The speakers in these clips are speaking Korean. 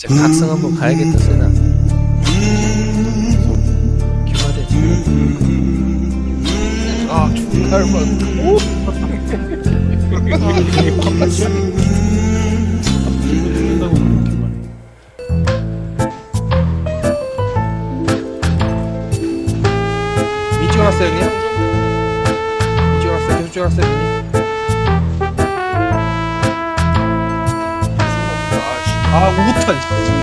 각성 한번 가야겠다 세나 기마대 지금 아 존나 오 죽는다고 기마대. 미 찍어놨어요 형님? 미 찍어놨어요 계속 찍어놨어요 아 우탄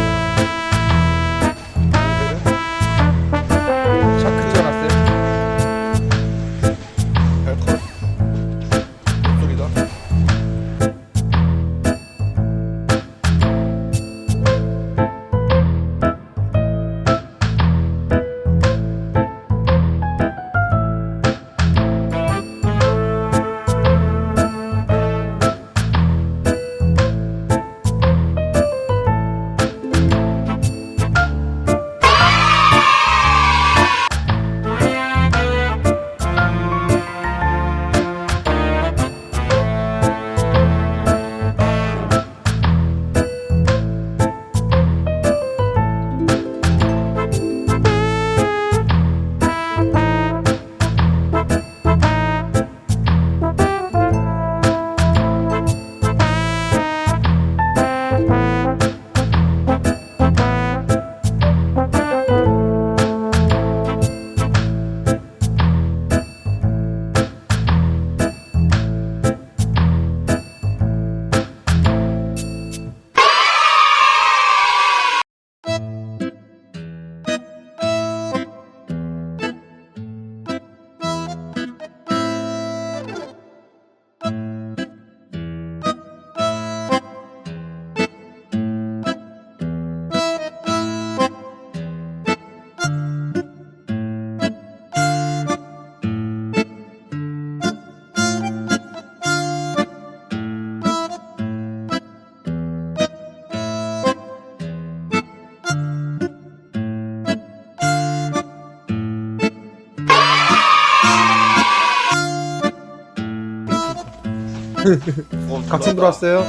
어, 각성 들어왔어요?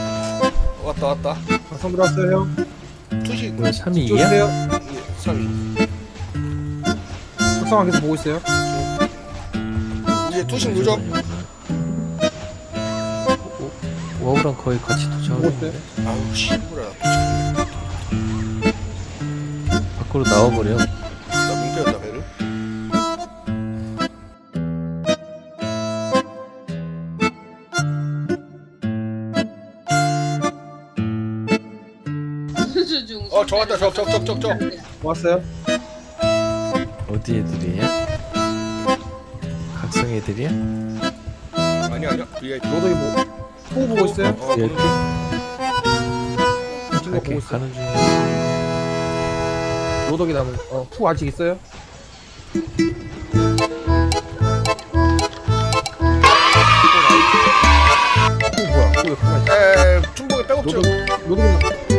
왔다 왔다. 각성 들어왔어요 형? 투시. 뭐야 3위 2야? 찍으세요. 3위 각성만 계속 보고 있어요? 이제 투식 누적. 와우랑 거의 같이 보고 도착하고 있어요? 있는데? 아우 씨부라 밖으로 나와버려 어 저 왔다 적적적적적 왔어요? 어디 애들이야? 각성 애들이야? 아니야 아니야 VIP 로덕이 뭐포 보고 있어요? 어? 보는 같은 거 갈게 보고 있어요. 가는 중이야. 로덕이 남은 어 푸 아직 있어요? 푸 뭐야? 푸왜 푸가 있어. 에 춘봉이 백업죠 로덕 로덕이 배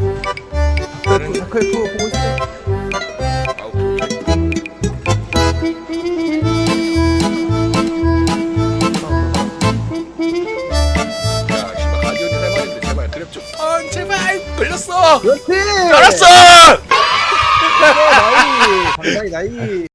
다크에 다크에 푸 보고 있어요 아 오케이 오케이 야 씨발 가디언이 할 말인데 제발 그랩 좀 아 제발 걸렸어. 그렇지! 알았어! 나이. 나이 나이